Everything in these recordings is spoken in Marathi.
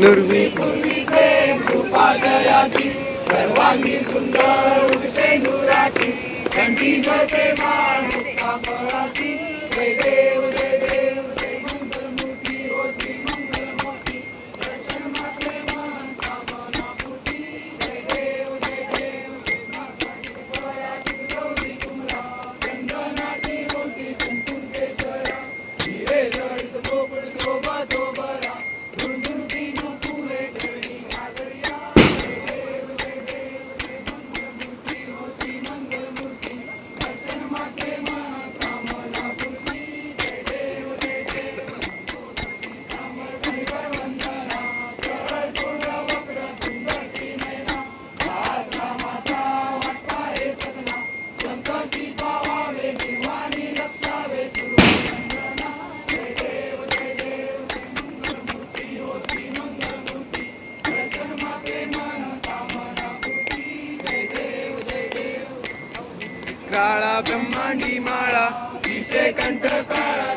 नुर्वी. सर्वांनी सुंदर उठते नुराची त्यांची जय देवा मुक्ता पळाची जय देव जय ब्रह्मांडी माळा तिचे कंठ काळा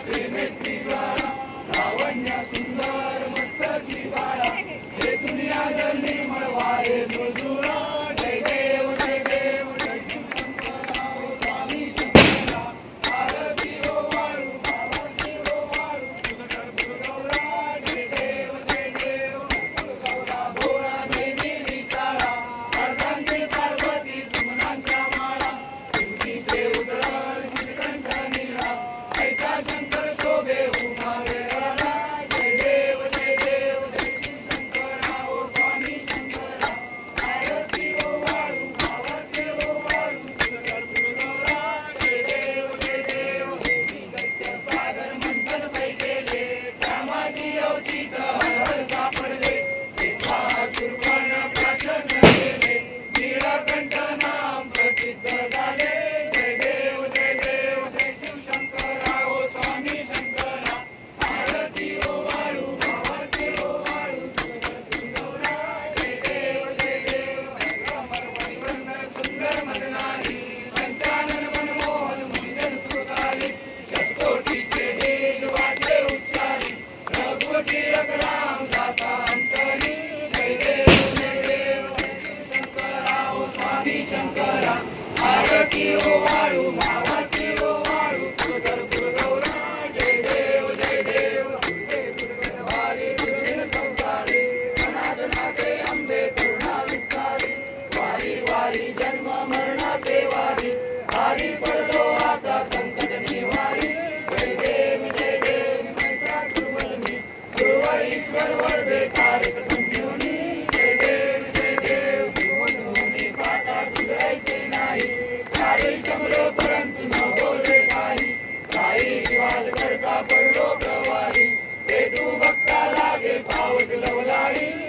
ಸಿದ್ಧರಾಯ भावाची ओ वाळू भावाची ओ वाळू गुरुधर गुरुगौर पालघर का पडलो भेटू भक्ता लागे पाऊस लवलारी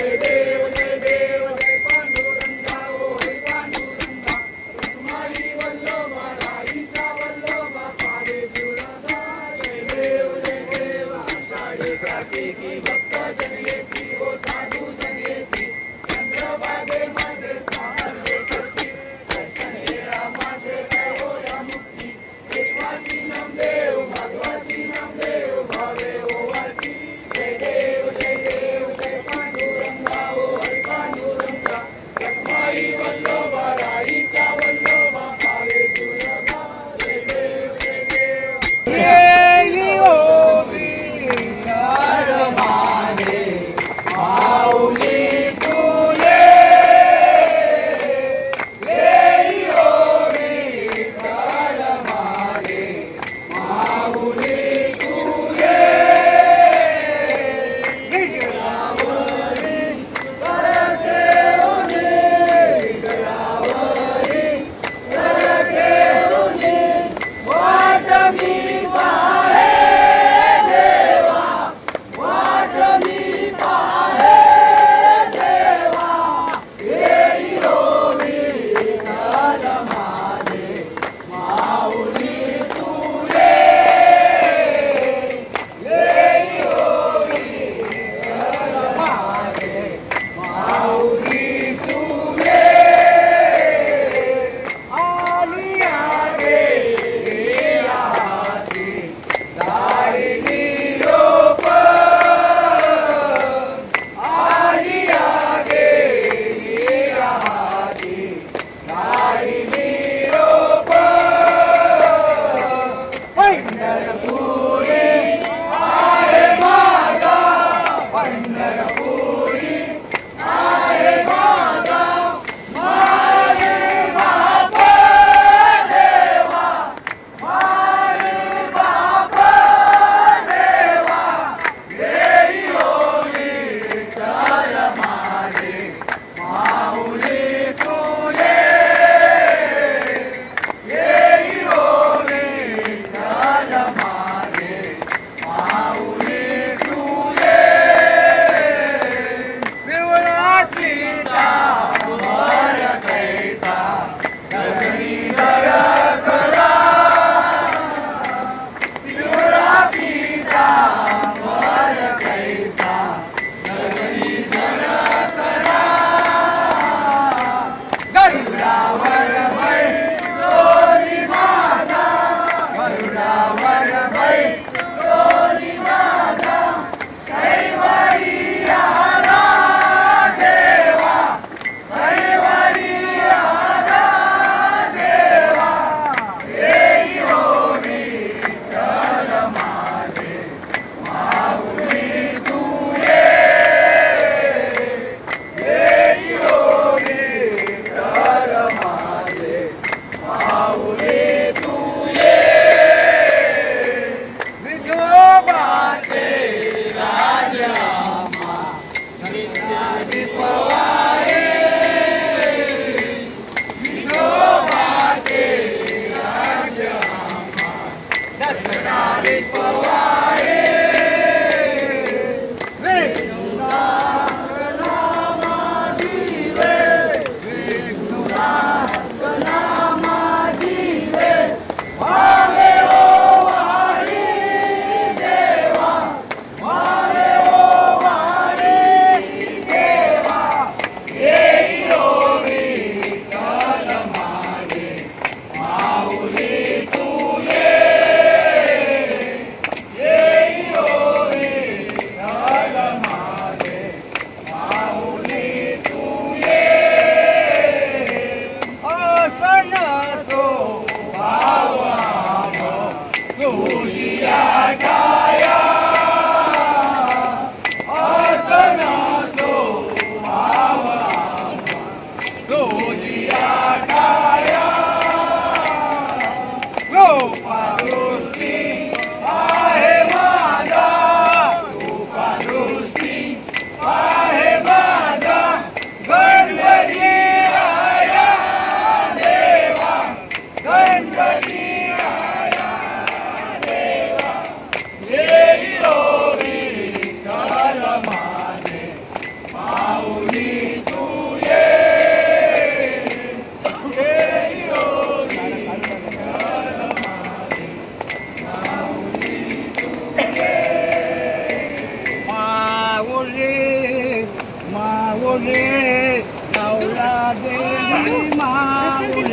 कीर्ती जय Wow.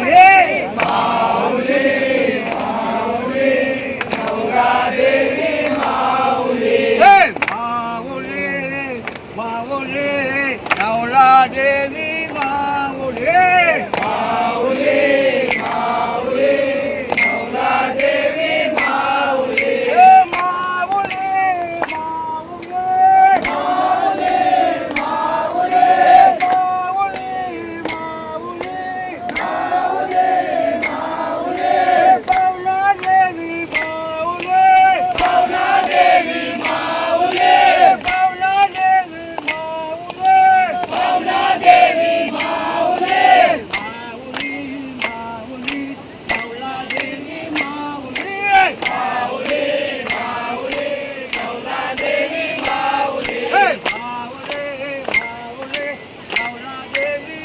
রে 给你。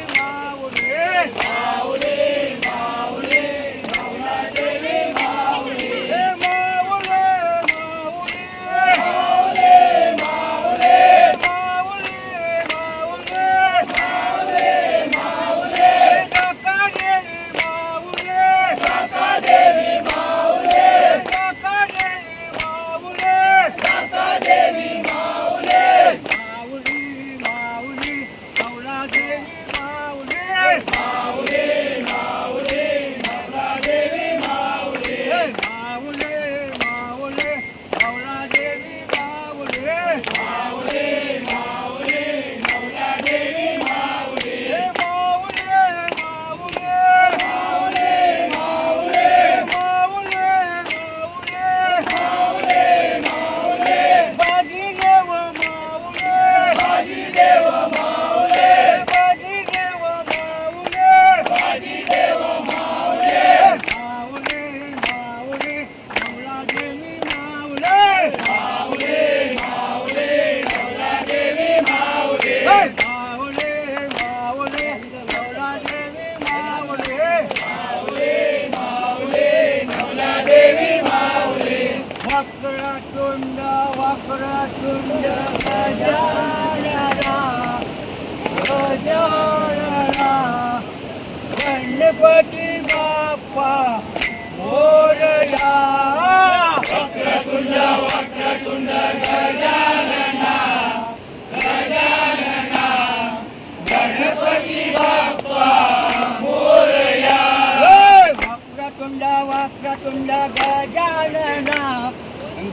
प्रचुंड गजानना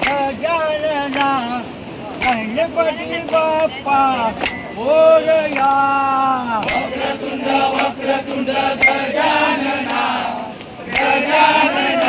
गजानना गणपती बाप्पा मोरया. वक्रतुंड वक्रतुंड गजानना गजानना.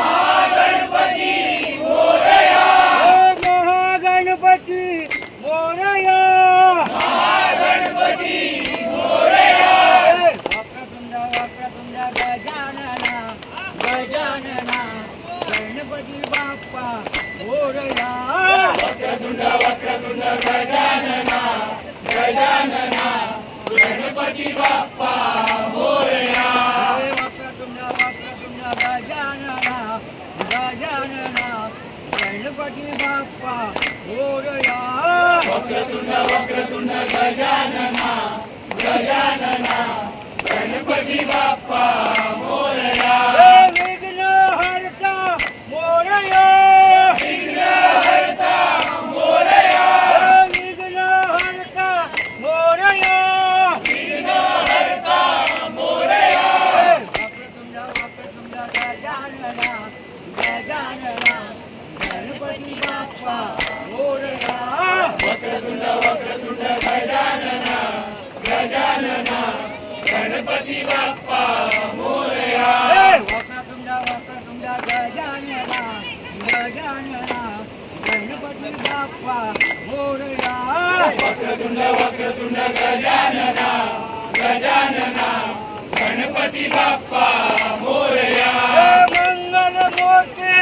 Yes! पाठी बाप्पा मोरया वक्रतुंड वक्रतुंड गजानना गजानना गणपती बाप्पा मोरया. वक्रतुंड वक्रतुंड गजानना गजानना गणपती बाप्पा मोरया. वक्रतुंड वक्रतुंड गजानना गजानना गणपती बाप्पा मोरया वक्रतुंड वक्रतुंड गजानना गजानना गणपती बाप्पा मोरया मंगल मोठे